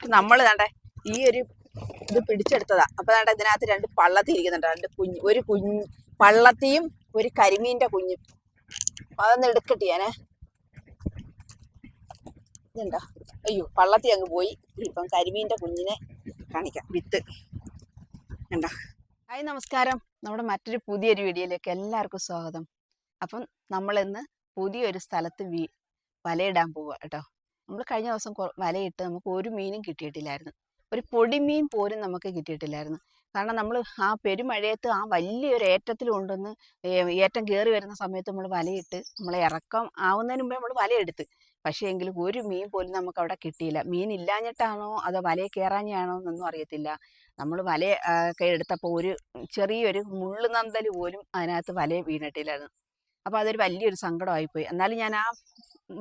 നമ്മൾ കണ്ടേ ഈ ഒരു ഇത് പിടിച്ചെടുത്തതാ. അപ്പൊ ദാണ്ടെ ഇതിനകത്ത് രണ്ട് പള്ളത്തി ഇരിക്കുന്നുണ്ട്. രണ്ട് കുഞ്ഞ് ഒരു കുഞ്ഞ് പള്ളത്തിയും ഒരു കരിമീന്റെ കുഞ്ഞും. അതൊന്ന് എടുക്കട്ടെ ഞാനേ ഇതുണ്ടോ? അയ്യോ പള്ളത്തി അങ്ങ് പോയി. ഇപ്പം കരിമീന്റെ കുഞ്ഞിനെ കാണിക്കാം. വിത്ത്. ഉണ്ടോ ഹായ് നമസ്കാരം. നമ്മുടെ മറ്റൊരു പുതിയൊരു വീഡിയോയിലേക്ക് എല്ലാവർക്കും സ്വാഗതം. അപ്പം നമ്മളിന്ന് പുതിയൊരു സ്ഥലത്ത് വീ വലയിടാൻ പോവുക കേട്ടോ. നമ്മൾ കഴിഞ്ഞ ദിവസം വലയിട്ട് നമുക്ക് ഒരു മീനും കിട്ടിയിട്ടില്ലായിരുന്നു. ഒരു പൊടിമീൻ പോലും നമുക്ക് കിട്ടിയിട്ടില്ലായിരുന്നു. കാരണം നമ്മൾ ആ പെരുമഴയത്ത് ആ വലിയൊരു ഏറ്റത്തിൽ കൊണ്ടുവന്ന് ഏറ്റം കയറി വരുന്ന സമയത്ത് നമ്മൾ വലയിട്ട് നമ്മൾ ഇറക്കം ആവുന്നതിന് മുമ്പേ നമ്മൾ വലയെടുത്ത്. പക്ഷേ എങ്കിലും ഒരു മീൻ പോലും നമുക്ക് അവിടെ കിട്ടിയില്ല. മീൻ ഇല്ലാഞ്ഞിട്ടാണോ അതോ വലയെ കയറാഞ്ഞാണോ എന്നൊന്നും അറിയത്തില്ല. നമ്മൾ വല ഒക്കെ എടുത്തപ്പോൾ ഒരു ചെറിയൊരു മുള്ളുനന്തൽ പോലും അതിനകത്ത് വല വീണിട്ടില്ലായിരുന്നു. അപ്പോൾ അതൊരു വലിയൊരു സങ്കടമായിപ്പോയി. എന്നാലും ഞാൻ ആ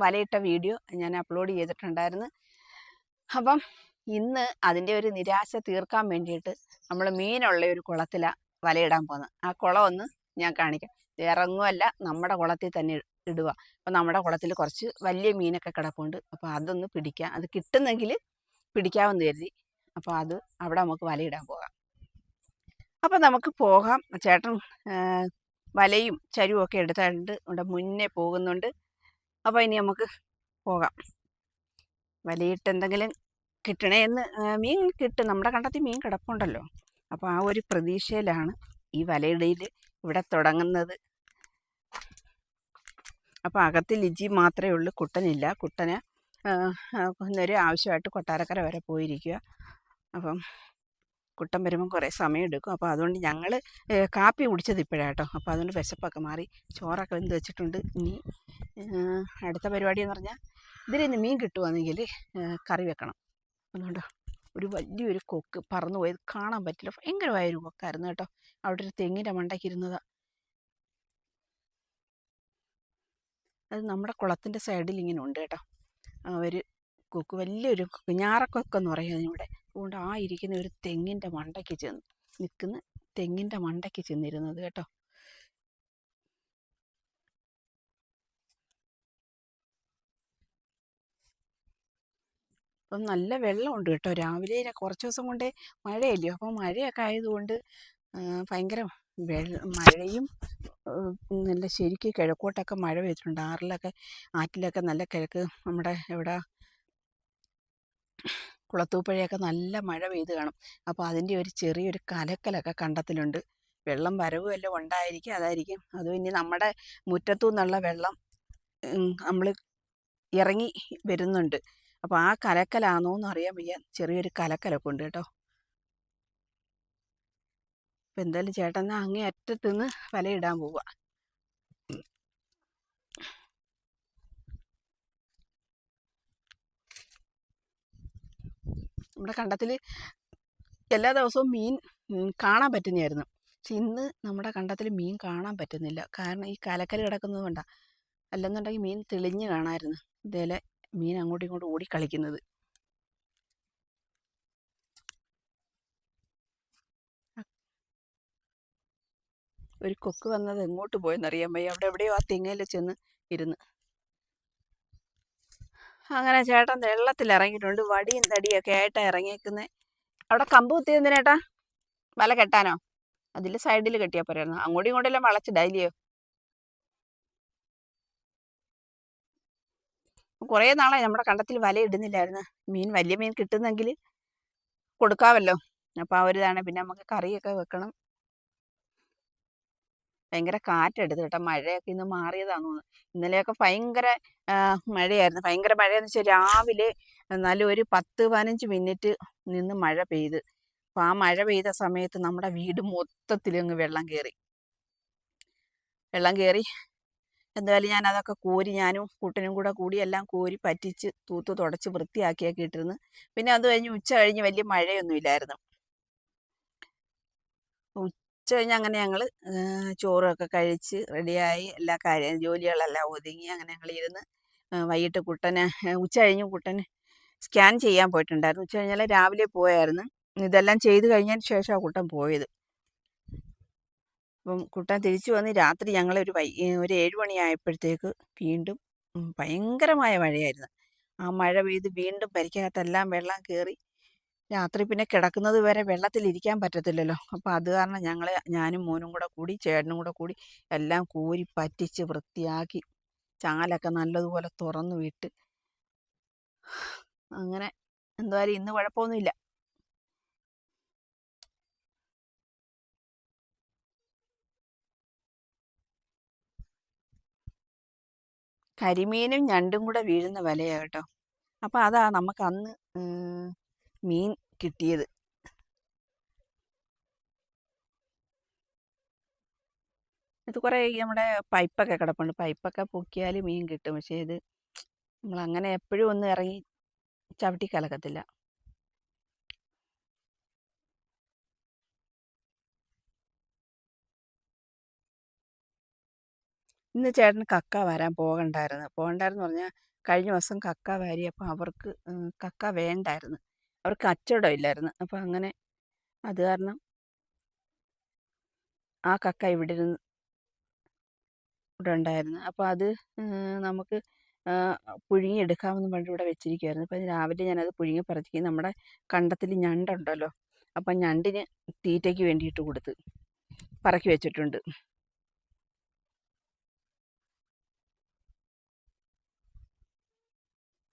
വലയിട്ട വീഡിയോ ഞാൻ അപ്ലോഡ് ചെയ്തിട്ടുണ്ടായിരുന്നു. അപ്പം ഇന്ന് അതിന്റെ ഒരു നിരാശ തീർക്കാൻ വേണ്ടിയിട്ട് നമ്മൾ മീനുള്ള ഒരു കുളത്തിലാണ് വലയിടാൻ പോകുന്നത്. ആ കുളം ഒന്ന് ഞാൻ കാണിക്കാം. ഇറങ്ങുമല്ല നമ്മുടെ കുളത്തിൽ തന്നെ ഇടുക അപ്പം നമ്മുടെ കുളത്തിൽ കുറച്ച് വലിയ മീനൊക്കെ കിടപ്പുണ്ട്. അപ്പോൾ അതൊന്ന് പിടിക്കാം. അത് കിട്ടുന്നെങ്കിൽ പിടിക്കാമെന്ന് കരുതി. അപ്പോൾ അത് അവിടെ നമുക്ക് വലയിടാൻ പോകാം. അപ്പം നമുക്ക് പോകാം. ചേട്ടൻ വലയും ചരുവൊക്കെ ഒക്കെ എടുത്തുകൊണ്ട് ഇവിടെ മുന്നേ പോകുന്നുണ്ട്. അപ്പോൾ ഇനി നമുക്ക് പോകാം. വലിയിട്ട് എന്തെങ്കിലും കിട്ടണേ എന്ന് മീൻ കിട്ടും. നമ്മുടെ കണ്ടത്തിൽ മീൻ കിടപ്പുണ്ടല്ലോ. അപ്പോൾ ആ ഒരു പ്രതീക്ഷയിലാണ് ഈ വലയിടയിൽ ഇവിടെ തുടങ്ങുന്നത്. അപ്പോൾ അകത്ത് ലിജി മാത്രമേ ഉള്ളൂ. കുട്ടനില്ല. കുട്ടന് ആ, ആവശ്യമായിട്ട് കൊട്ടാരക്കര വരെ പോയിരിക്കുക അപ്പം കുട്ടൻ വരുമ്പം കുറേ സമയം എടുക്കും അപ്പോൾ അതുകൊണ്ട് ഞങ്ങൾ കാപ്പി കുടിച്ചത് ഇപ്പോഴാട്ടോ. കേട്ടോ അപ്പോൾ അതുകൊണ്ട് വിശപ്പൊക്കെ മാറി. ചോറൊക്കെ വെന്ത് വെച്ചിട്ടുണ്ട്. ഇനി അടുത്ത പരിപാടി എന്ന് പറഞ്ഞാൽ ഇതിൽ മീൻ കിട്ടുവാണെങ്കിൽ കറി വെക്കണം. അതുകൊണ്ട് ഒരു വലിയൊരു കൊക്ക് പറന്നു പോയത് കാണാൻ പറ്റില്ല. ഭയങ്കരമായൊരു കൊക്കായിരുന്നു കേട്ടോ. അവിടെ ഒരു തെങ്ങിന്റെ മണ്ടയ്ക്കിരുന്നതാണ് അത് നമ്മുടെ കുളത്തിന്റെ സൈഡിൽ ഇങ്ങനെ ഉണ്ട് കേട്ടോ. അവർ കൊക്ക് വലിയൊരു കൊക്ക് പറയുന്നത് പറയും അതുകൊണ്ട് ആ ഇരിക്കുന്ന ഒരു തെങ്ങിന്റെ മണ്ടയ്ക്ക് ചെന്ന് നിൽക്കുന്ന തെങ്ങിന്റെ മണ്ടയ്ക്ക് ചെന്നിരുന്നത് കേട്ടോ. അപ്പം നല്ല വെള്ളമുണ്ട് കേട്ടോ. രാവിലെ കുറച്ച് ദിവസം കൊണ്ടേ മഴയല്ലയോ അപ്പോൾ മഴയൊക്കെ ആയതുകൊണ്ട് ഭയങ്കര മഴയും നല്ല ശരിക്ക് കിഴക്കോട്ടൊക്കെ മഴ പെയ്തിട്ടുണ്ട്. ആറിലൊക്കെ ആറ്റിലൊക്കെ നല്ല കിഴക്ക് നമ്മുടെ എവിടെ? കുളത്തൂപ്പുഴയൊക്കെ നല്ല മഴ പെയ്ത് കാണും. അപ്പോൾ അതിന്റെ ഒരു ചെറിയൊരു കലക്കലൊക്കെ കണ്ടത്തിലുണ്ട്. വെള്ളം വരവും എല്ലാം ഉണ്ടായിരിക്കും അതായിരിക്കും. അതും ഇനി നമ്മുടെ മുറ്റത്തു നിന്നുള്ള വെള്ളം നമ്മൾ ഇറങ്ങി വരുന്നുണ്ട്. അപ്പോൾ ആ കലക്കലാണോ എന്ന് അറിയാൻ വയ്യ. ചെറിയൊരു കലക്കലൊക്കെ ഉണ്ട് കേട്ടോ. അപ്പം എന്തായാലും ചേട്ടൻ അങ്ങേ അറ്റത്തുനിന്ന് വലയിടാൻ പോവുക നമ്മുടെ കണ്ടത്തിൽ എല്ലാ ദിവസവും മീൻ കാണാൻ പറ്റുന്നതായിരുന്നു. പക്ഷെ ഇന്ന് നമ്മുടെ കണ്ടത്തിൽ മീൻ കാണാൻ പറ്റുന്നില്ല. കാരണം ഈ കലക്കൽ കിടക്കുന്നത് കൊണ്ടാണ് അല്ലെന്നുണ്ടെങ്കിൽ മീൻ തെളിഞ്ഞ് കാണാമായിരുന്നു. ഇതേലെ മീൻ അങ്ങോട്ടും ഇങ്ങോട്ടും ഓടി കളിക്കുന്നത് ഒരു കൊക്ക് വന്നത് എങ്ങോട്ട് പോയെന്നറിയാൻ വയ്യ. അവിടെ എവിടെയോ ആ തെങ്ങയിൽ ചെന്ന് ഇരുന്ന്. അങ്ങനെ ചേട്ടൻ വെള്ളത്തിൽ ഇറങ്ങിയിട്ടുണ്ട് വടിയും തടിയൊക്കെ ആയിട്ടാണ് ഇറങ്ങിയേക്കുന്നത് അവിടെ കമ്പ് കുത്തി ചേട്ടാ വല കെട്ടാനോ? അതിൽ സൈഡിൽ കെട്ടിയാൽ പോരായിരുന്നു അങ്ങോട്ടും ഇങ്ങോട്ടെല്ലാം വളച്ചിടായില്ലയോ കുറേ നാളായി നമ്മുടെ കണ്ടത്തിൽ വല ഇടുന്നില്ലായിരുന്നു. മീൻ വലിയ മീൻ കിട്ടുന്നെങ്കിൽ കൊടുക്കാമല്ലോ അപ്പോൾ ആ ഒരു ഇതാണ്. പിന്നെ നമുക്ക് കറിയൊക്കെ വെക്കണം. ഭയങ്കര കാറ്റെടുത്ത് കേട്ടോ. മഴയൊക്കെ ഇന്ന് മാറിയതാന്ന് തോന്നുന്നു ഇന്നലെയൊക്കെ ഭയങ്കര മഴയായിരുന്നു. ഭയങ്കര മഴയെന്ന് വെച്ചാൽ രാവിലെ നല്ല ഒരു പത്ത് പതിനഞ്ച് മിനിറ്റ് നിന്ന് മഴ പെയ്ത്. അപ്പം ആ മഴ പെയ്ത സമയത്ത് നമ്മുടെ വീട് മൊത്തത്തിൽ അങ്ങ് വെള്ളം കയറി വെള്ളം കയറി എന്തായാലും ഞാൻ അതൊക്കെ കോരി ഞാനും കുട്ടനും കൂടെ കൂടി എല്ലാം കോരി പറ്റിച്ച് തൂത്ത് തുടച്ച് വൃത്തിയാക്കിയൊക്കെ ഇട്ടിരുന്നു. പിന്നെ അത് കഴിഞ്ഞ് ഉച്ച കഴിഞ്ഞ് വലിയ മഴയൊന്നും ഇല്ലായിരുന്നു. ഉച്ച കഴിഞ്ഞ് അങ്ങനെ ഞങ്ങൾ ചോറൊക്കെ കഴിച്ച് റെഡിയായി. എല്ലാ കാര്യം ജോലികളെല്ലാം ഒതുങ്ങി അങ്ങനെ ഞങ്ങൾ ഇരുന്ന് വൈകിട്ട് കുട്ടനെ ഉച്ച കഴിഞ്ഞ് കുട്ടനെ സ്കാൻ ചെയ്യാൻ പോയിട്ടുണ്ടായിരുന്നു. ഉച്ച കഴിഞ്ഞാൽ രാവിലെ പോയായിരുന്നു. ഇതെല്ലാം ചെയ്ത് കഴിഞ്ഞതിന് ശേഷമാണ് കുട്ടൻ പോയത്. അപ്പം കുട്ടൻ തിരിച്ചു വന്ന് രാത്രി ഞങ്ങളൊരു വൈ ഒരു ഏഴ് മണിയായപ്പോഴത്തേക്ക് വീണ്ടും ഭയങ്കരമായ മഴയായിരുന്നു. ആ മഴ പെയ്ത് വീണ്ടും പരിക്കകത്തെല്ലാം വെള്ളം കയറി രാത്രി പിന്നെ കിടക്കുന്നത് വരെ വെള്ളത്തിലിരിക്കാൻ പറ്റത്തില്ലല്ലോ. അപ്പോൾ അത് കാരണം ഞങ്ങൾ ഞാനും മോനും കൂടെ കൂടി ചേട്ടനും കൂടെ കൂടി എല്ലാം കോരി പറ്റിച്ച് വൃത്തിയാക്കി ചാലൊക്കെ നല്ലതുപോലെ തുറന്നു വിട്ട് അങ്ങനെ എന്തായാലും ഇന്ന് കുഴപ്പമൊന്നുമില്ല. കരിമീനും ഞണ്ടും കൂടെ വീഴുന്ന വിലയാണ് കേട്ടോ. അപ്പോൾ അതാ നമുക്ക് അന്ന് മീൻ കിട്ടിയത്. ഇത് കുറേ നമ്മുടെ പൈപ്പൊക്കെ കിടപ്പുണ്ട്. പൈപ്പൊക്കെ പൊക്കിയാൽ മീൻ കിട്ടും. പക്ഷേ ഇത് നമ്മൾ അങ്ങനെ എപ്പോഴും ഒന്നും ഇറങ്ങി ചവിട്ടി കലക്കത്തില്ല. ഇന്ന് ചേട്ടന് കക്ക വരാൻ പോകണ്ടായിരുന്നു. പോകണ്ടായിരുന്നു പറഞ്ഞാൽ കഴിഞ്ഞ ദിവസം കക്ക വാരി അപ്പം അവർക്ക് കക്ക വേണ്ടായിരുന്നു. അവർക്ക് കച്ചവടം ഇല്ലായിരുന്നു. അപ്പം അങ്ങനെ അത് കാരണം ആ കക്ക ഇവിടെ ഇരുന്ന് ഇവിടെ ഉണ്ടായിരുന്നു. അപ്പോൾ അത് നമുക്ക് പുഴുങ്ങിയെടുക്കാമെന്ന് പറഞ്ഞിട്ട് ഇവിടെ വെച്ചിരിക്കുവായിരുന്നു. അപ്പം രാവിലെ ഞാനത് പുഴുങ്ങി പറിച്ച് നമ്മുടെ കണ്ടത്തിൽ ഞണ്ടുണ്ടല്ലോ അപ്പം ഞണ്ടിന് തീറ്റയ്ക്ക് വേണ്ടിയിട്ട് കൊടുത്ത് പറക്കി വെച്ചിട്ടുണ്ട്.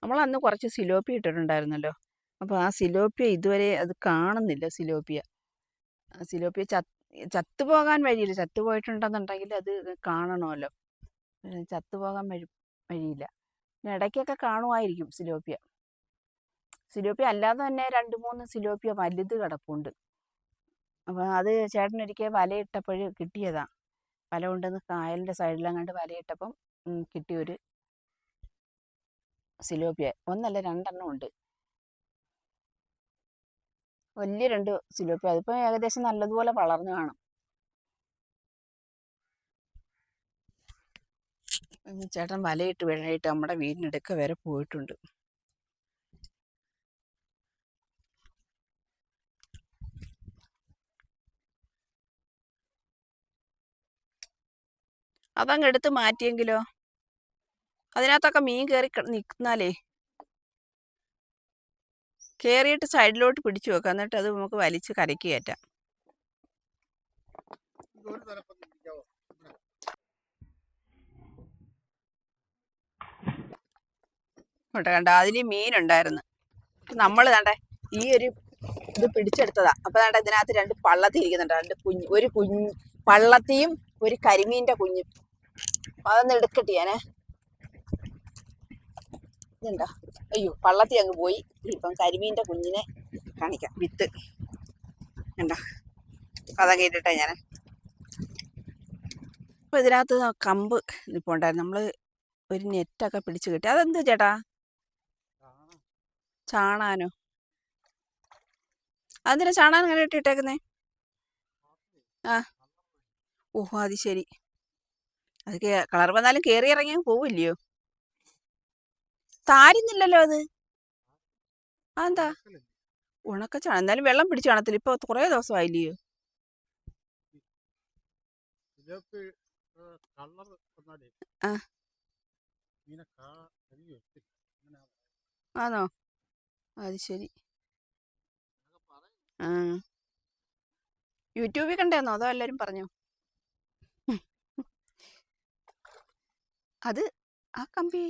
നമ്മൾ അന്ന് കുറച്ച് സിലോപ്പി ഇട്ടിട്ടുണ്ടായിരുന്നല്ലോ. അപ്പോൾ ആ സിലോപ്പിയ ഇതുവരെ അത് കാണുന്നില്ല സിലോപ്പിയ. സിലോപ്പിയ ചത്ത് ചത്തുപോകാൻ വഴിയില്ല. ചത്തുപോയിട്ടുണ്ടെന്നുണ്ടെങ്കിൽ അത് കാണണമല്ലോ. ചത്തുപോകാൻ വഴി വഴിയില്ല. പിന്നെ ഇടയ്ക്കൊക്കെ കാണുമായിരിക്കും സിലോപ്പിയ. സിലോപ്പിയ അല്ലാതെ തന്നെ രണ്ട് മൂന്ന് സിലോപ്പിയ വലുത് കിടപ്പുണ്ട്. അപ്പോൾ അത് ചേട്ടനൊരിക്കൽ വലയിട്ടപ്പോൾ കിട്ടിയതാണ് വല കൊണ്ടുവന്ന് കായലിന്റെ സൈഡിലും കണ്ട് വലയിട്ടപ്പം കിട്ടിയൊരു സിലോപ്പിയ. ഒന്നല്ല രണ്ടെണ്ണം ഉണ്ട്. വലിയ രണ്ട് സിലോപ്പിയ. അതിപ്പോൾ ഏകദേശം നല്ലതുപോലെ വളർന്നു കാണും. ചേട്ടൻ വലയിട്ട് വിഴയിട്ട് നമ്മുടെ വീടിനടുക്ക വരെ പോയിട്ടുണ്ട്. അതങ്ങ് എടുത്ത് മാറ്റിയെങ്കിലോ? അതിനകത്തൊക്കെ മീൻ കയറി നിൽക്കുന്നാലേ കയറിയിട്ട് സൈഡിലോട്ട് പിടിച്ചു വെക്കാം. എന്നിട്ട് അത് നമുക്ക് വലിച്ച് കരയ്ക്ക് കയറ്റാം. കേട്ടോ കണ്ട? അതിൽ മീനുണ്ടായിരുന്നു നമ്മൾ കണ്ടേ ഈ ഒരു ഇത് പിടിച്ചെടുത്തതാ. അപ്പൊ കണ്ട ഇതിനകത്ത് രണ്ട് പള്ളത്തി ഇരിക്കുന്നുണ്ട്. രണ്ട് കുഞ്ഞ് ഒരു കുഞ്ഞ് പള്ളത്തിയും ഒരു കരിമീന്റെ കുഞ്ഞും. അതൊന്ന് എടുക്കട്ടെ ഞാനേ? ഇതുണ്ടോ? അയ്യോ പള്ളത്തി അങ്ങ് പോയി. ഇപ്പം കരിമീന്റെ കുഞ്ഞിനെ കാണിക്കാം. വിത്ത്. എന്താ കഥ ഇട്ടിട്ടെ ഞാൻ അപ്പോൾ ഇതിനകത്ത് കമ്പ് ഇപ്പോൾ ഉണ്ടായിരുന്നു. നമ്മൾ ഒരു നെറ്റൊക്കെ പിടിച്ച് കിട്ടി. അതെന്ത് ചേട്ടാ? ചാണാനോ? അതെന്തിനാ ചാണാൻ അങ്ങനെ ഇട്ടിട്ടേക്കുന്നേ ആ. ഓഹോ അത് ശരി. അത് കളർ വന്നാലും കയറി ഇറങ്ങിയാൽ പോവില്ലയോ? താരുന്നില്ലല്ലോ അത്. അതെന്താ? ഉണക്ക ചാണ എന്തായാലും വെള്ളം പിടിച്ചു കാണത്തില്ല. ഇപ്പൊ കുറേ ദിവസമായില്ലയോ ആണോ അത് ശരി. ആ. യൂട്യൂബിൽ കണ്ടേന്നോ? അതോ എല്ലാരും പറഞ്ഞു? അത് ആ കമ്പി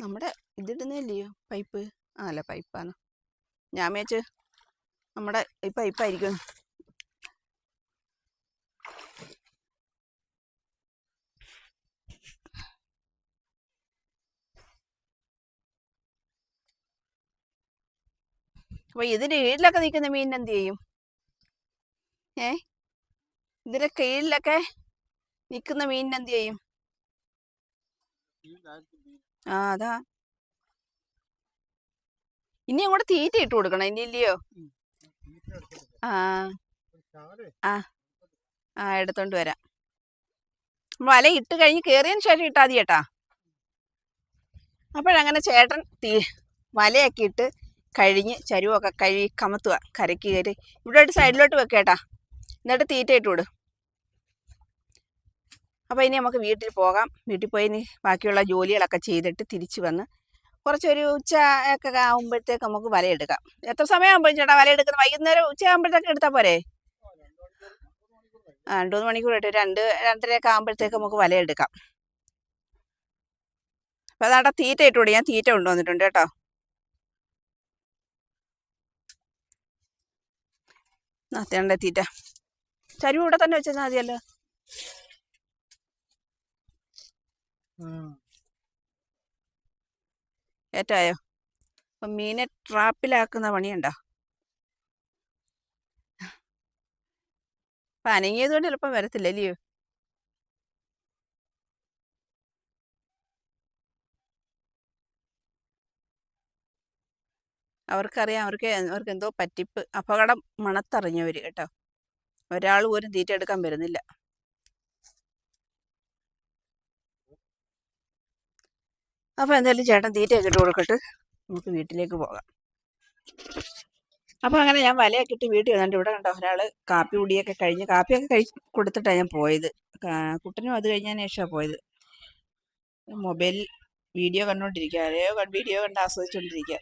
നമ്മുടെ ഇതിടുന്നില്ലയോ പൈപ്പ്? ആ അല്ല പൈപ്പാണ് ഞാൻ മേച്ച് നമ്മുടെ ഈ പൈപ്പായിരിക്കും. അപ്പൊ ഇതിന്റെ കീഴിലൊക്കെ നിൽക്കുന്ന മീൻ എന്ത് ചെയ്യും? ഏ? ഇതിന്റെ കീഴിലൊക്കെ നിൽക്കുന്ന മീൻ എന്ത് ചെയ്യും? ആ അതാ. ഇനി അങ്ങോട്ട് തീറ്റ ഇട്ട് കൊടുക്കണം ഇനി ഇല്ലയോ? ആ. ആ ആ എടുത്തോണ്ട് വരാം. വല ഇട്ട് കഴിഞ്ഞ് കേറിയതിന് ശേഷം ഇട്ടാ മതി ചേട്ടാ അപ്പോഴങ്ങനെ ചേട്ടൻ തീ വലയൊക്കെ ഇട്ട് കഴിഞ്ഞ് ചരുവൊക്കെ കഴുകി കമത്തുക കരയ്ക്ക് കയറി. ഇവിടെ സൈഡിലോട്ട് വെക്കേട്ടാ എന്നിട്ട് തീറ്റ ഇട്ട് വിട്. അപ്പോൾ ഇനി നമുക്ക് വീട്ടിൽ പോകാം. വീട്ടിൽ പോയി ഇനി ബാക്കിയുള്ള ജോലികളൊക്കെ ചെയ്തിട്ട് തിരിച്ചു വന്ന് കുറച്ചൊരു ഉച്ച ഒക്കെ ആകുമ്പോഴത്തേക്ക് നമുക്ക് വലയെടുക്കാം. എത്ര സമയമാകുമ്പോഴും ചേട്ടാ വലയെടുക്കുന്നത് വൈകുന്നേരം ഉച്ച ആകുമ്പോഴത്തേക്ക് എടുത്താൽ പോരെ? ആ രണ്ട് മൂന്ന് മണിക്കൂർ ഇട്ട് രണ്ട് രണ്ടരയൊക്കെ ആകുമ്പോഴത്തേക്ക് നമുക്ക് വലയെടുക്കാം. അപ്പം അതാട്ടാ തീറ്റ ഇട്ടുകൂടി ഞാൻ തീറ്റ കൊണ്ടുവന്നിട്ടുണ്ട് കേട്ടോ. തേണ്ട തീറ്റ. ചരുവ് ഇവിടെ തന്നെ വെച്ചാൽ മതിയല്ലോ. ഏറ്റായോ? അപ്പം മീനെ ട്രാപ്പിലാക്കുന്ന പണിയുണ്ടോ? അപ്പം അനങ്ങിയതുകൊണ്ട് ചിലപ്പം വരത്തില്ല അല്ലയോ അവർക്കറിയാം അവർക്ക് അവർക്ക് എന്തോ പറ്റിപ്പ് അപകടം മണത്തറിഞ്ഞവർ കേട്ടോ. ഒരാൾ പോലും തീറ്റ എടുക്കാൻ വരുന്നില്ല. അപ്പോൾ എന്തായാലും ചേട്ടൻ തീറ്റയൊക്കെ ഇട്ട് കൊടുക്കട്ട് നമുക്ക് വീട്ടിലേക്ക് പോകാം. അപ്പോൾ അങ്ങനെ ഞാൻ വലയൊക്കെ ഇട്ട് വീട്ടിൽ വന്നിട്ട് ഇവിടെ കണ്ടോ ഒരാൾ കാപ്പി കുടിയൊക്കെ കഴിഞ്ഞ് കാപ്പിയൊക്കെ കഴിച്ച് കൊടുത്തിട്ടാണ് ഞാൻ പോയത്. കുട്ടനും അത് കഴിഞ്ഞതിന് ശേഷമാണ് പോയത്. മൊബൈൽ വീഡിയോ കണ്ടുകൊണ്ടിരിക്കുക ആരെയോ വീഡിയോ കണ്ട് ആസ്വദിച്ചുകൊണ്ടിരിക്കുക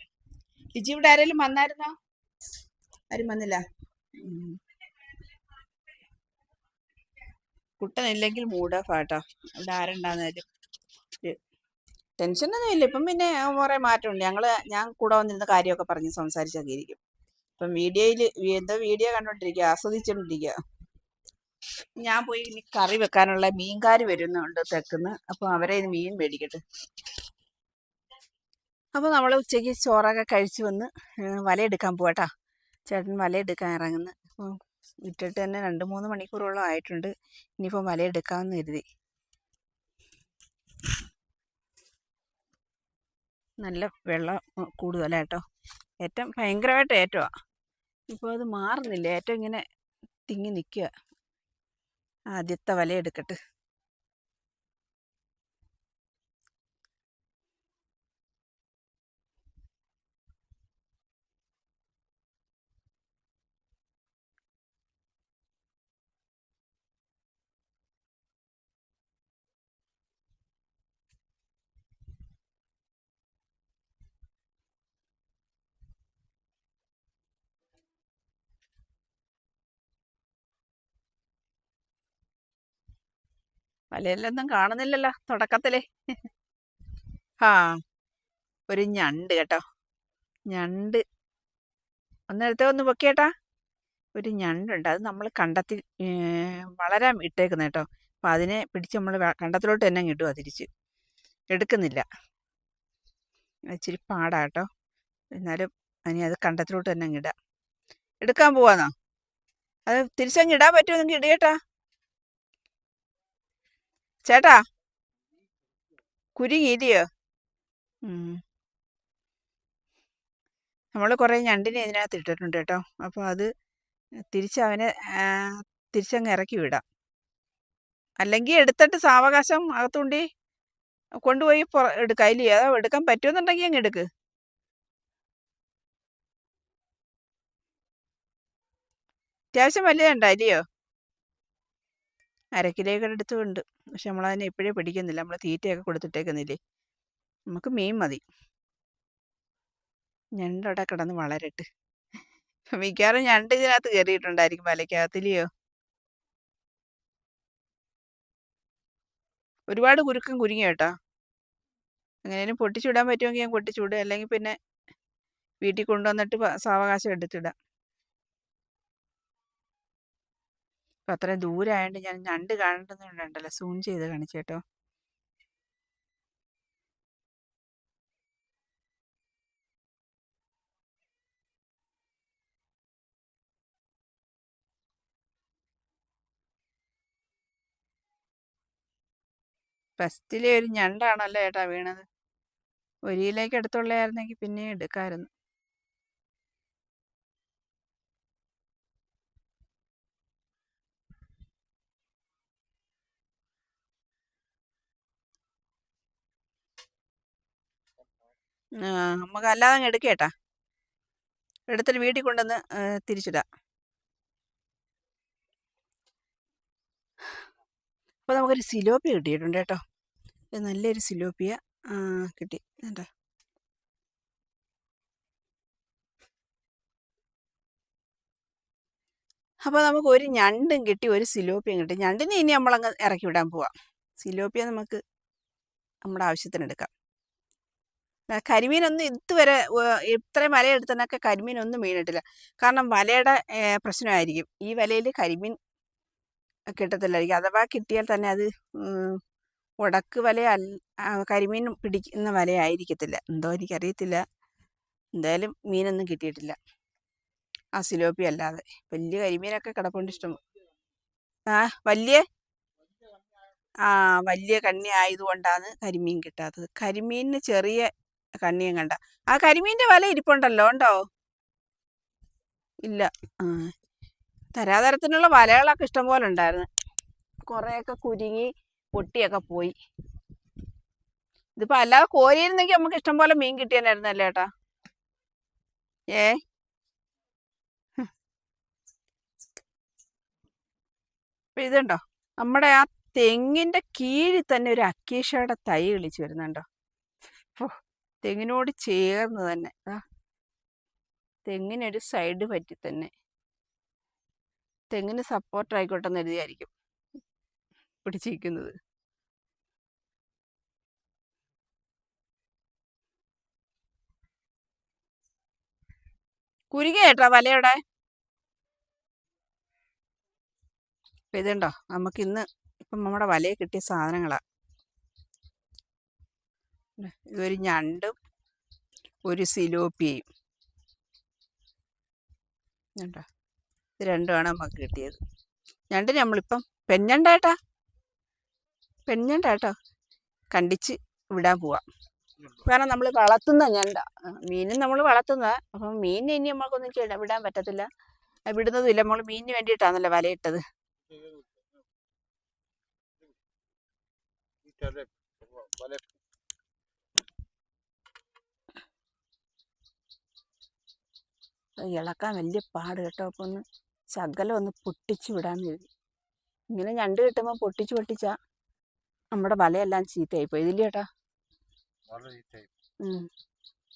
ലിജി ഇവിടെ ആരെങ്കിലും വന്നായിരുന്നോ? ആരും വന്നില്ല. കുട്ടനില്ലെങ്കിൽ മൂടാ ഓഫ് ആട്ടോ. ഇവിടെ ആരുണ്ടാന്നാലും ടെൻഷനൊന്നും ഇല്ല. ഇപ്പം പിന്നെ കുറേ മാറ്റമുണ്ട്. ഞങ്ങൾ ഞാൻ കൂടെ വന്നിരുന്ന കാര്യമൊക്കെ പറഞ്ഞ് സംസാരിച്ചൊക്കെ ഇരിക്കും ഇപ്പം വീഡിയോയിൽ എന്തോ വീഡിയോ കണ്ടോണ്ടിരിക്കുക ആസ്വദിച്ചോണ്ടിരിക്കുക ഞാൻ പോയി ഇനി കറി വെക്കാനുള്ള മീൻകാർ വരുന്നുണ്ട് തെക്കുന്ന്. അപ്പോൾ അവരെ ഇനി മീൻ മേടിക്കട്ടെ. അപ്പോൾ നമ്മൾ ഉച്ചയ്ക്ക് ചോറൊക്കെ കഴിച്ചു വന്ന് വലയെടുക്കാൻ പോവാട്ടാ ചേട്ടൻ വലയെടുക്കാൻ ഇറങ്ങുന്നു. അപ്പോൾ ഇട്ടിട്ട് തന്നെ രണ്ട് മൂന്ന് മണിക്കൂറോളം ആയിട്ടുണ്ട്. ഇനിയിപ്പോൾ വലയെടുക്കാമെന്ന് കരുതി. നല്ല വെള്ളം കൂടുതലാട്ടോ. ഏറ്റവും ഭയങ്കരമായിട്ട് ഏറ്റവാ. ഇപ്പോൾ അത് മാറുന്നില്ല? ഏറ്റവും ഇങ്ങനെ തിങ്ങി നിൽക്കുക ആദ്യത്തെ വല എടുക്കട്ടെ വലയിലൊന്നും കാണുന്നില്ലല്ലോ തുടക്കത്തിലേ. ആ ഒരു ഞണ്ട് കേട്ടോ. ഞണ്ട്. ഒന്നെടുത്ത് ഒന്ന് പൊക്കിയേട്ടാ. ഒരു ഞണ്ടുണ്ട്. അത് നമ്മൾ കണ്ടത്തിൽ വളരാൻ ഇട്ടേക്കുന്ന കേട്ടോ. അപ്പം അതിനെ പിടിച്ച് നമ്മൾ കണ്ടത്തിലോട്ട് തന്നെ കിട്ടുക തിരിച്ച്. എടുക്കുന്നില്ല. ഇച്ചിരി പാടാ കേട്ടോ. എന്നാലും ഇനി അത് കണ്ടത്തിലോട്ട് തന്നെ ഇടാം. എടുക്കാൻ പോവാന്നോ? അത് തിരിച്ചങ്ങ് ഇടാൻ പറ്റുമെന്നെങ്കിൽ ഇടിയേട്ടാ? ചേട്ടാ കുരുങ്ങിയില്ലയോ നമ്മൾ കുറേ ഞണ്ടിനെ ഇതിനകത്ത് ഇട്ടിട്ടുണ്ട് കേട്ടോ. അപ്പോൾ അത് തിരിച്ച് അവനെ തിരിച്ചങ്ങ് ഇറക്കി വിടാം. അല്ലെങ്കിൽ എടുത്തിട്ട് സാവകാശം അകത്തുണ്ടി കൊണ്ടുപോയി എടുക്കാം ഇല്ലയോ അതോ എടുക്കാൻ പറ്റുമെന്നുണ്ടെങ്കിൽ അങ്ങ് എടുക്ക്. അത്യാവശ്യം വലിയതുണ്ടോ ഇല്ലയോ അരക്കിലേക്ക് എടുത്തുണ്ട് പക്ഷെ നമ്മളതിനെ ഇപ്പോഴേ പിടിക്കുന്നില്ല. നമ്മൾ തീറ്റയൊക്കെ കൊടുത്തിട്ടേക്കുന്നില്ലേ? നമുക്ക് മീൻ മതി. ഞണ്ടവിടെ കിടന്ന് വളരട്ട്. മിക്കവാറും ഞണ്ട് ഇതിനകത്ത് കയറിയിട്ടുണ്ടായിരിക്കും വലയ്ക്കകത്തിലെയോ ഒരുപാട് കുരുക്കം കുരുങ്ങി കേട്ടോ എങ്ങനെയും പൊട്ടിച്ചുവിടാൻ പറ്റുമെങ്കിൽ ഞാൻ പൊട്ടിച്ചുവിടും. അല്ലെങ്കിൽ പിന്നെ വീട്ടിൽ കൊണ്ടുവന്നിട്ട് സാവകാശം എടുത്തിടാം. അപ്പം അത്രയും ദൂരമായതുകൊണ്ട് ഞാൻ ഞണ്ട് കാണുന്നുണ്ടല്ലോ സൂം ചെയ്ത് കാണിച്ചേട്ടോ ഫസ്റ്റിലെ ഒരു ഞണ്ടാണല്ലോ ഏട്ടാ വീണത്. ഒരിയിലേക്ക് എടുത്തുള്ളായിരുന്നെങ്കിൽ പിന്നെയും എടുക്കാമായിരുന്നു നമുക്ക് അല്ലാതെ അങ്ങ് എടുക്കേട്ടാ. എടുത്തിട്ട് വീട്ടിൽ കൊണ്ടുവന്ന് തിരിച്ചിടാം. അപ്പോൾ നമുക്കൊരു സിലോപ്പിയ കിട്ടിയിട്ടുണ്ട് കേട്ടോ നല്ലൊരു സിലോപ്പിയ കിട്ടി. എന്താ അപ്പോൾ നമുക്ക് ഒരു ഞണ്ടും കിട്ടി ഒരു സിലോപ്പിയും കിട്ടി. ഞണ്ടിനെ ഇനി നമ്മളങ്ങ് ഇറക്കി വിടാൻ പോവാം. സിലോപ്പിയ നമുക്ക് നമ്മുടെ ആവശ്യത്തിന് എടുക്കാം കരിമീനൊന്നും ഇതുവരെ ഇത്രയും വലയെടുത്തതിനൊക്കെ കരിമീനൊന്നും വീണിട്ടില്ല. കാരണം വലയുടെ പ്രശ്നമായിരിക്കും. ഈ വലയിൽ കരിമീൻ കിട്ടത്തില്ലായിരിക്കും. അഥവാ കിട്ടിയാൽ തന്നെ അത് ഉടക്ക് വല കരിമീൻ പിടിക്കുന്ന വലയായിരിക്കത്തില്ല. എന്തോ എനിക്കറിയത്തില്ല. എന്തായാലും മീനൊന്നും കിട്ടിയിട്ടില്ല. ആ സിലോപ്പി അല്ലാതെ. വലിയ കരിമീനൊക്കെ കിടപ്പുണ്ട് ഇഷ്ടം. ആ വലിയ? ആ വലിയ കണ്ണി ആയതുകൊണ്ടാണ് കരിമീൻ കിട്ടാത്തത്. കരിമീനിന് ചെറിയ കണ്ണിയും കണ്ട. ആ കരിമീന്റെ വല ഇരിപ്പുണ്ടല്ലോ ഉണ്ടോ? ഇല്ല. തരാതരത്തിനുള്ള വലകളൊക്കെ ഇഷ്ടംപോലെ ഉണ്ടായിരുന്നു. കുറേയൊക്കെ കുരുങ്ങി പൊട്ടിയൊക്കെ പോയി. ഇതിപ്പോൾ അല്ലാതെ കോരിയിരുന്നെങ്കിൽ നമുക്ക് ഇഷ്ടംപോലെ മീൻ കിട്ടിയാനായിരുന്നല്ലേ ഏട്ടാ? ഏ? ഇതുണ്ടോ? നമ്മുടെ ആ തെങ്ങിന്റെ കീഴിൽ തന്നെ ഒരു അക്കീഷയുടെ തൈ കിളിച്ചു വരുന്നുണ്ടോ? തെങ്ങിനോട് ചേർന്ന് തന്നെ. തെങ്ങിനൊരു സൈഡ് പറ്റി തന്നെ. തെങ്ങിന് സപ്പോർട്ട് ആയിക്കോട്ടെ എന്ന് എഴുതിയായിരിക്കും പിടിച്ചിരിക്കുന്നത്. കുരുങ്ങ കേട്ടോ വലയുടെ. ഇതുണ്ടോ? നമുക്ക് ഇന്ന് ഇപ്പം നമ്മുടെ വലയെ കിട്ടിയ സാധനങ്ങളാ. ദേ, ഇതൊരു ഞണ്ടും ഒരു സിലോപ്പിയും കണ്ടോ? ഇത് രണ്ടുമാണ് നമുക്ക് കിട്ടിയത്. ഞണ്ട് നമ്മളിപ്പം പെഞ്ഞണ്ടായിട്ടാ പെഞ്ഞണ്ടാട്ടോ. കണ്ടിച്ച് വിടാൻ പോവാം. കാരണം നമ്മൾ വളർത്തുന്ന ഞണ്ട. മീനും നമ്മൾ വളർത്തുന്ന അപ്പം മീനിനെ ഇനി നമ്മൾക്കൊന്നും വിടാൻ പറ്റത്തില്ല. വിടുന്നതും വിടുന്നതുമില്ല. നമ്മൾ മീനിന് വേണ്ടിയിട്ടാണല്ലോ വലയിട്ടത്. വല ഇളക്കാൻ വലിയ പാട് കേട്ടോ. അപ്പൊ ഒന്ന് ശകലം ഒന്ന് പൊട്ടിച്ചു വിടാന്ന് കരുതി. ഇങ്ങനെ ഞണ്ട് കിട്ടുമ്പോൾ പൊട്ടിച്ചു പൊട്ടിച്ചാ നമ്മുടെ വലയെല്ലാം ചീത്തയായിപ്പോയി. ഇതില്ല ചേട്ടാ.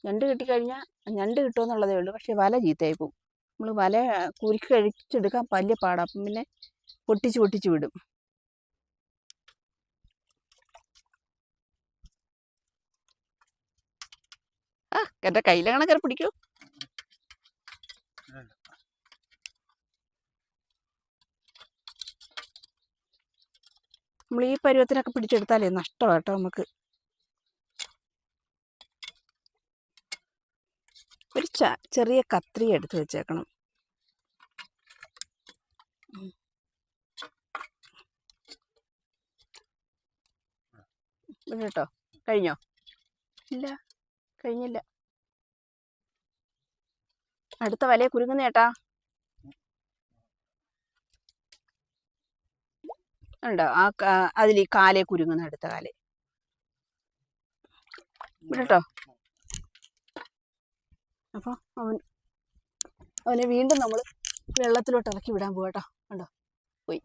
ഞണ്ട് കിട്ടിക്കഴിഞ്ഞാൽ ഞണ്ട് കിട്ടുമെന്നുള്ളതേ ഉള്ളൂ. പക്ഷേ വല ചീത്തയായി പോകും നമ്മൾ വല കുരുക്കി കഴിച്ചെടുക്കാൻ വലിയ പാടാ. അപ്പം പിന്നെ പൊട്ടിച്ച് പൊട്ടിച്ച് വിടും. ആ എന്റെ കയ്യിലങ്ങനെ കയറി പിടിക്കൂ? നമ്മൾ ഈ പരുവത്തിനൊക്കെ പിടിച്ചെടുത്താലേ നഷ്ടമാണ് കേട്ടോ നമുക്ക്. ഒരു ച ചെറിയ കത്രി എടുത്ത് വെച്ചേക്കണം. കേട്ടോ കഴിഞ്ഞോ? ഇല്ല കഴിഞ്ഞില്ല. അടുത്ത വലയെ കുരുങ്ങുന്ന ഉണ്ടോ? ആ അതിൽ ഈ കാലെ കുരുങ്ങുന്ന അടുത്ത കാലെ. കേട്ടോ അപ്പോൾ അവൻ അവനെ വീണ്ടും നമ്മൾ വെള്ളത്തിലോട്ട് ഇറക്കി വിടാൻ പോകട്ടോ കണ്ടോ? പോയി.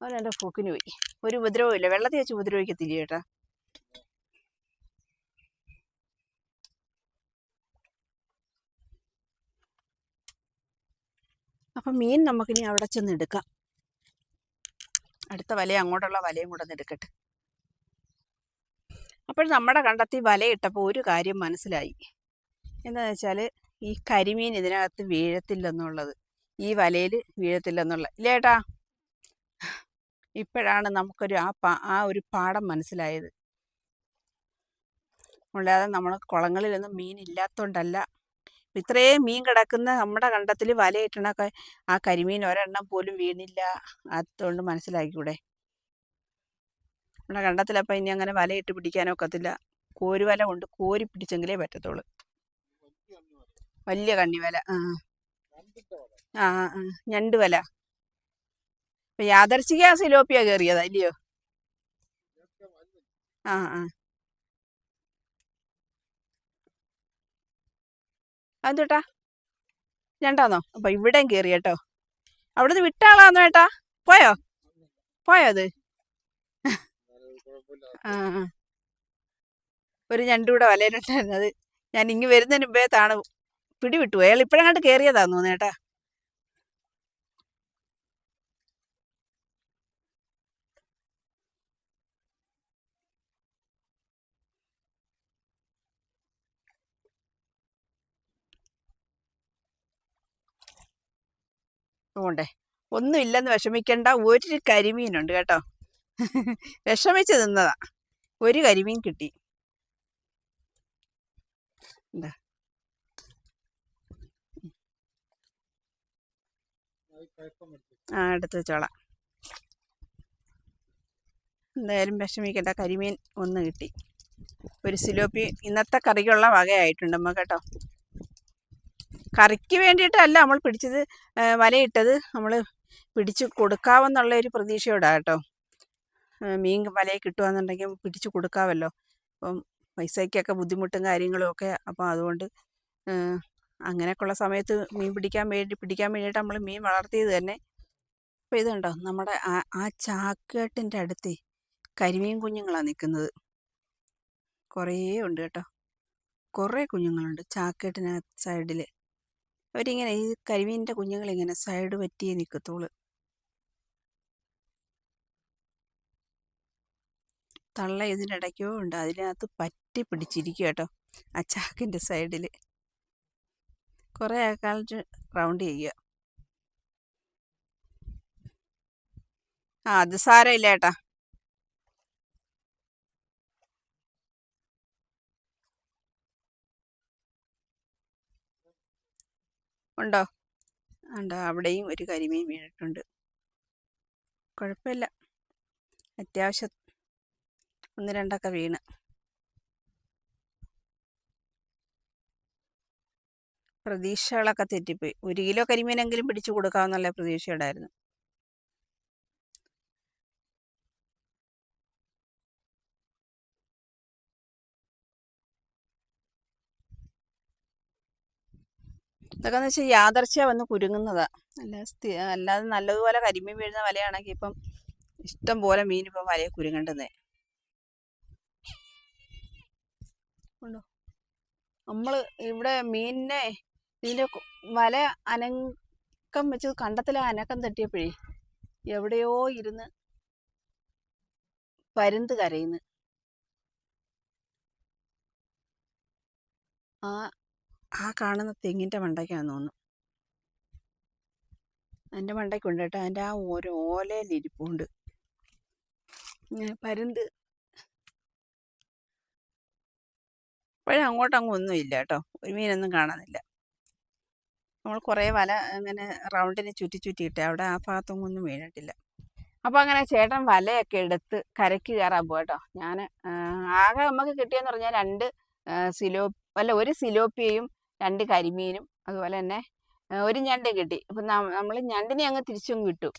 അവൻ എന്റെ പോക്കിന് പോയി. ഒരു ഉപദ്രവവും ഇല്ല. വെള്ളത്തിൽ വെച്ച് ഉപദ്രവിക്കത്തില്ല ചേട്ടാ അപ്പം മീൻ നമുക്കിനി അവിടെ ചെന്ന് എടുക്കാം. അടുത്ത വല അങ്ങോട്ടുള്ള വലയും കൂടെ എടുക്കട്ടെ. അപ്പോൾ നമ്മുടെ കണ്ടെത്തി വലയിട്ടപ്പോൾ ഒരു കാര്യം മനസ്സിലായി. എന്താണെന്ന് വെച്ചാൽ ഈ കരിമീൻ ഇതിനകത്ത് വീഴത്തില്ലെന്നുള്ളത്. ഈ വലയിൽ വീഴത്തില്ലെന്നുള്ള. ഇല്ലേട്ടാ ഇപ്പോഴാണ് നമുക്കൊരു ആ പാ ആ ഒരു പാഠം മനസ്സിലായത്. അല്ലാതെ നമ്മൾ കുളങ്ങളിലൊന്നും മീൻ ഇല്ലാത്തതുകൊണ്ടല്ല ഇത്രയും മീൻ കിടക്കുന്ന നമ്മുടെ കണ്ടത്തിൽ വലയിട്ടണൊക്കെ ആ കരിമീൻ ഒരെണ്ണം പോലും വീണില്ല. അതുകൊണ്ട് മനസ്സിലാക്കിക്കൂടെ നമ്മുടെ കണ്ടത്തിലപ്പം ഇനി അങ്ങനെ വലയിട്ട് പിടിക്കാനൊക്കത്തില്ല കോരുവല കൊണ്ട് കോരി പിടിച്ചെങ്കിലേ പറ്റത്തുള്ളൂ. വലിയ കണ്ണിവല. ആ. ആ ഞണ്ട് വല യാദർശിക സിലോപ്പിയ കയറിയതാ ഇല്ലയോ? ആ ആ. അതെന്തുട്ടാ? ഞണ്ടാന്നോ? അപ്പൊ ഇവിടെയും കയറി കേട്ടോ അവിടുന്ന് വിട്ടാളാന്നോ ഏട്ടാ? പോയോ? പോയോ അത്? ആ. ഒരു ഞണ്ടൂടെ കൂടെ അത് ഞാൻ ഇങ്ങ് വരുന്നതിന് മുമ്പേ താണ് പിടിവിട്ടു. അയാൾ ഇപ്പോഴങ്ങാണ്ട് കയറിയതാന്ന് തോന്നുന്നു പോണ്ടേ? ഒന്നും ഇല്ലെന്ന് വിഷമിക്കേണ്ട. ഒരു കരിമീനുണ്ട് കേട്ടോ. വിഷമിച്ച് നിന്നതാ. ഒരു കരിമീൻ കിട്ടി. ആ എടുത്ത് വെച്ചോളാം. എന്തായാലും വിഷമിക്കണ്ട. കരിമീൻ ഒന്ന് കിട്ടി. ഒരു സിലോപ്പി. ഇന്നത്തെ കറിക്കുള്ള വകയായിട്ടുണ്ട് നമ്മ കേട്ടോ. കറിക്ക് വേണ്ടിയിട്ടല്ല നമ്മൾ പിടിച്ചത് വലയിട്ടത് നമ്മൾ പിടിച്ചു കൊടുക്കാമെന്നുള്ള ഒരു പ്രതീക്ഷയോടാ കേട്ടോ. മീൻ വലയിൽ കിട്ടുകയെന്നുണ്ടെങ്കിൽ പിടിച്ച് കൊടുക്കാമല്ലോ അപ്പം പൈസയ്ക്കൊക്കെ ബുദ്ധിമുട്ടും കാര്യങ്ങളും ഒക്കെ. അപ്പം അതുകൊണ്ട് അങ്ങനെയൊക്കെയുള്ള സമയത്ത് മീൻ പിടിക്കാൻ വേണ്ടി പിടിക്കാൻ വേണ്ടിയിട്ട് നമ്മൾ മീൻ വളർത്തിയത് തന്നെ. അപ്പോൾ ഇതുണ്ടോ നമ്മുടെ ആ ആ ചാക്കേട്ടിന്റെ അടുത്ത് കരിമീൻ കുഞ്ഞുങ്ങളാണ് നിൽക്കുന്നത്. കുറേ ഉണ്ട് കേട്ടോ. കുറേ കുഞ്ഞുങ്ങളുണ്ട് ചാക്കേട്ടിന് സൈഡിൽ അവരിങ്ങനെ ഈ കരിമീനിന്റെ കുഞ്ഞുങ്ങളിങ്ങനെ സൈഡ് പറ്റിയേ നിൽക്കത്തുള്ളൂ തള്ള ഇതിന്റെ ഇടയ്ക്കോ ഉണ്ട്. അതിനകത്ത് പറ്റി പിടിച്ചിരിക്കുക കേട്ടോ ആ ചാക്കിന്റെ സൈഡിൽ കുറേ ആൾക്കാർ റൗണ്ട് ചെയ്യുക ആ അത് സാരമില്ല ഏട്ടാ ഉണ്ടോ? ഉണ്ടോ? അവിടെയും ഒരു കരിമീൻ വീണിട്ടുണ്ട്. കുഴപ്പമില്ല. അത്യാവശ്യം ഒന്ന് രണ്ടൊക്കെ വീണ്. പ്രതീക്ഷകളൊക്കെ തെറ്റിപ്പോയി. ഒരു കിലോ കരിമീനെങ്കിലും പിടിച്ചു കൊടുക്കാമെന്നുള്ള പ്രതീക്ഷയുണ്ടായിരുന്നു. ഇതൊക്കെ എന്ന് വെച്ചാൽ യാദർച്ഛ വന്ന് കുരുങ്ങുന്നതാ. അല്ല സ്ഥി അല്ലാതെ നല്ലതുപോലെ കരിമീൻ വീഴുന്ന വലയാണെങ്കിൽ ഇപ്പം ഇഷ്ടം പോലെ മീൻ ഇപ്പം വലയെ കുരുങ്ങേണ്ടതേ. ഉണ്ടോ? നമ്മൾ ഇവിടെ മീനിനെ ഇതിന്റെ വല അനക്കം വെച്ച് കണ്ടത്തിലെ അനക്കം തട്ടിയപ്പോഴേ എവിടെയോ ഇരുന്ന് പരുന്ത് കരയുന്നു. ആ ആ കാണുന്ന തെങ്ങിന്റെ മണ്ടയ്ക്കാന്ന് തോന്നുന്നു. അതിന്റെ മണ്ടയ്ക്കുണ്ട് കേട്ടോ. അതിന്റെ ആ ഓരോ ഓലയിലിരിപ്പുണ്ട് പരുന്ത്. ഇപ്പോഴും അങ്ങോട്ടങ്ങും ഒന്നുമില്ല കേട്ടോ. ഒരു മീനൊന്നും കാണാനില്ല. നമ്മൾ കുറേ വല ഇങ്ങനെ റൗണ്ടിനെ ചുറ്റി ചുറ്റിയിട്ട് അവിടെ ആ ഭാഗത്തൊന്നും ഒന്നും വീണിട്ടില്ല. അപ്പോൾ അങ്ങനെ ചേട്ടൻ വലയൊക്കെ എടുത്ത് കരയ്ക്ക് കയറാൻ പോകട്ടോ ഞാൻ ആകെ നമുക്ക് കിട്ടിയെന്ന് പറഞ്ഞാൽ രണ്ട് സിലോ അല്ല ഒരു സിലോപ്പിയയും രണ്ട് കരിമീനും അതുപോലെ തന്നെ ഒരു ഞണ്ടും കിട്ടി. അപ്പം നമ്മൾ ഞണ്ടിനെ അങ്ങ് തിരിച്ചും വിട്ടു.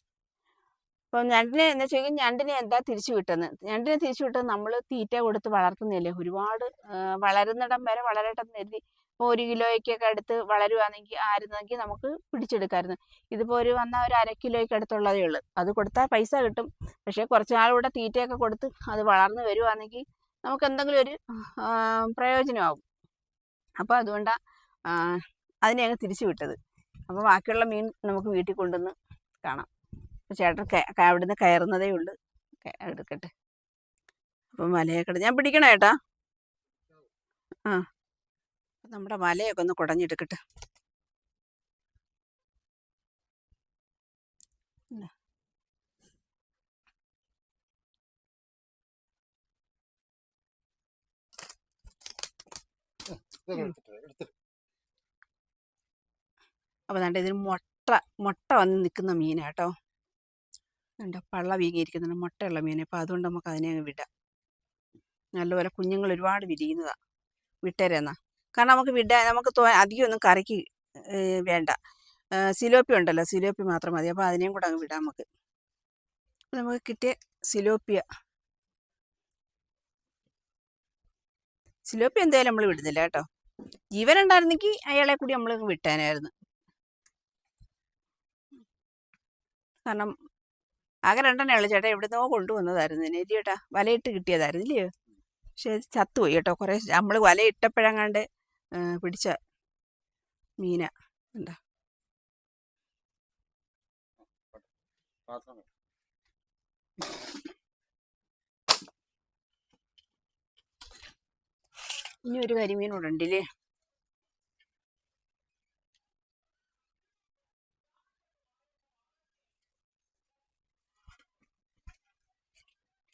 അപ്പം ഞണ്ടിനെ എന്ന് വെച്ചാൽ ഞണ്ടിനെ എന്താ തിരിച്ചു വിട്ടെന്ന്? ഞണ്ടിനെ തിരിച്ചു വിട്ടത് നമ്മൾ തീറ്റ കൊടുത്ത് വളർത്തുന്നില്ലേ? ഒരുപാട് വളരുന്നിടം വരെ വളരട്ടെ കരുതി. ഇപ്പോൾ ഒരു കിലോയ്ക്കൊക്കെ അടുത്ത് വളരുവാണെങ്കിൽ ആയിരുന്നെങ്കിൽ നമുക്ക് പിടിച്ചെടുക്കാമായിരുന്നു ഇതിപ്പോൾ ഒരു വന്ന ഒരു അര കിലോയ്ക്ക് അടുത്തുള്ളതേ ഉള്ളൂ. അത് കൊടുത്താൽ പൈസ കിട്ടും. പക്ഷേ കുറച്ച് നാളുകൂടെ തീറ്റയൊക്കെ കൊടുത്ത് അത് വളർന്നു വരുവാണെങ്കിൽ നമുക്ക് എന്തെങ്കിലും ഒരു പ്രയോജനമാകും. അപ്പോൾ അതുകൊണ്ടാണ് അതിനെ അങ്ങ് തിരിച്ചു വിട്ടത്. അപ്പോൾ ബാക്കിയുള്ള മീൻ നമുക്ക് വീട്ടിൽ കൊണ്ടുവന്ന് കാണാം. അപ്പോൾ ചേട്ടൻ നിന്ന് കയറുന്നതേ ഉള്ളൂ. എടുക്കട്ടെ. അപ്പം വലയൊക്കെ ഞാൻ പിടിക്കണേ ഏട്ടാ? ആ. നമ്മുടെ വലയൊക്കെ ഒന്ന് കുടഞ്ഞെടുക്കട്ടെ. ഇല്ല. ഇതൊക്കെ എടുത്തിട്ട് എടുത്തിട്ട് അപ്പോൾ കണ്ട ഇതിന് മുട്ട മുട്ട വന്ന് നിൽക്കുന്ന മീനാട്ടോ കണ്ടോ പള്ള വീങ്ങിയിരിക്കുന്നുണ്ട് മുട്ടയുള്ള മീൻ അപ്പോൾ അതുകൊണ്ട് നമുക്ക് അതിനെ അങ്ങ് വിടാം. നല്ലപോലെ കുഞ്ഞുങ്ങൾ ഒരുപാട് വിരിയുന്നതാണ് വിട്ടേരെന്നാ. കാരണം നമുക്ക് വിടാൻ നമുക്ക് അധികം ഒന്നും കറിക്ക് വേണ്ട. സിലോപ്പി ഉണ്ടല്ലോ സിലോപ്പി മാത്രം മതി. അപ്പോൾ അതിനെയും കൂടെ അങ്ങ് വിടാം നമുക്ക്. നമുക്ക് കിട്ടിയ സിലോപ്പിയ. സിലോപ്പി എന്തായാലും നമ്മൾ വിടുന്നില്ല കേട്ടോ. ജീവൻ ഉണ്ടായിരുന്നെങ്കിൽ അയാളെ കൂടി നമ്മൾ വിട്ടേനായിരുന്നു. കാരണം ആകെ രണ്ടെണ്ണേ ഉള്ളു. ചേട്ടാ എവിടുന്നോ കൊണ്ടുവന്നതായിരുന്നു. ഇല്ലേ ചേട്ടാ വലയിട്ട് കിട്ടിയതായിരുന്നു ഇല്ലയോ? പക്ഷെ ചത്തുപോയി കേട്ടോ. കുറേ നമ്മൾ വലയിട്ടപ്പോഴങ്ങാണ്ട് പിടിച്ച മീന. എന്താ ഇനി ഒരു ഉണ്ടല്ലേ?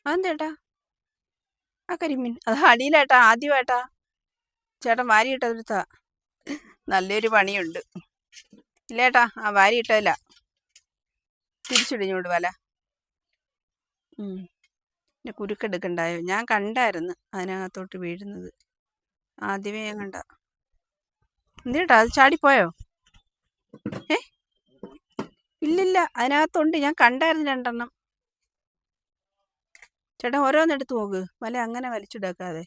അതെന്തേട്ടാ ആ കരിമീൻ അത് അടിയിലേട്ടാ ആദ്യമായിട്ടാ. ചേട്ടൻ വാരിയിട്ടെടുത്താ നല്ലൊരു പണിയുണ്ട്. ഇല്ലേട്ടാ ആ വാരിയിട്ടല്ല തിരിച്ചിടിഞ്ഞോട് വല ഉം. കുരുക്കെടുക്കണ്ടായോ? ഞാൻ കണ്ടായിരുന്നു അതിനകത്തോട്ട് വീഴുന്നത്. ആദ്യമേ ഞാൻ കണ്ട. എന്തേട്ടാ അത് ചാടിപ്പോയോ? ഏ? ഇല്ലില്ല അതിനകത്തുണ്ട്. ഞാൻ കണ്ടായിരുന്നു രണ്ടെണ്ണം. ചേട്ടാ ഓരോന്നെടുത്ത് പോക്ക്. വല അങ്ങനെ വലിച്ചിടക്കാതെ.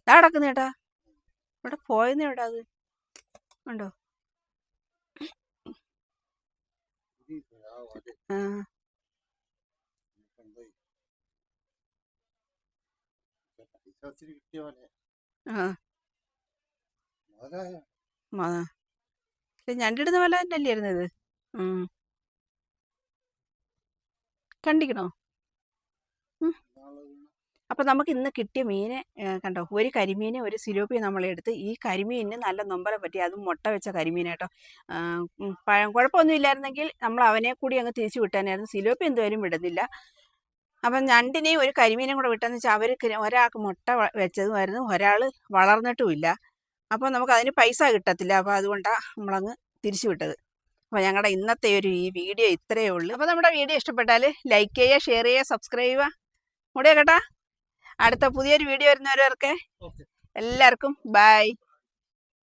ഇതാ ചേട്ടാ. ഇവിടെ പോയെന്ന് ചേട്ടാ അത്? ഉണ്ടോ ഇത് ഞണ്ടിടുന്ന വല തന്നെയല്ലേ ഇരുന്നത് ഉം. കണ്ടിക്കണോ? വീണ അപ്പൊ നമുക്ക് ഇന്ന് കിട്ടിയ മീനെ കണ്ടോ? ഒരു കരിമീനെ ഒരു സിലോപ്പി നമ്മൾ എടുത്ത് ഈ കരിമീനിന് നല്ല നൊമ്പരം പറ്റി. അതും മുട്ട വെച്ച കരിമീൻ കേട്ടോ പഴം കുഴപ്പമൊന്നും ഇല്ലായിരുന്നെങ്കിൽ നമ്മൾ അവനെ കൂടി അങ്ങ് തിരിച്ചു വിട്ടാനായിരുന്നു സിലോപ്പി എന്തുവരും വിടുന്നില്ല. അപ്പം ഞണ്ടിനെയും ഒരു കരിമീനും കൂടെ വിട്ടെന്ന് വെച്ചാൽ അവർ ഒരാൾക്ക് മുട്ട വെച്ചതുമായിരുന്നു. ഒരാൾ വളർന്നിട്ടുമില്ല. അപ്പോൾ നമുക്ക് അതിന് പൈസ കിട്ടത്തില്ല. അപ്പോൾ അതുകൊണ്ടാണ് നമ്മളങ്ങ് തിരിച്ചു വിട്ടത്. അപ്പോൾ ഞങ്ങളുടെ ഇന്നത്തെ ഒരു ഈ വീഡിയോ ഇത്രയേ ഉള്ളൂ. അപ്പോൾ നമ്മുടെ വീഡിയോ ഇഷ്ടപ്പെട്ടാൽ ലൈക്ക് ചെയ്യുക ഷെയർ ചെയ്യുക സബ്സ്ക്രൈബ് ചെയ്യുക. കൂടെ കേട്ടാ? അടുത്ത പുതിയൊരു വീഡിയോ വരുന്നവരൊക്കെ എല്ലാവർക്കും ബൈ.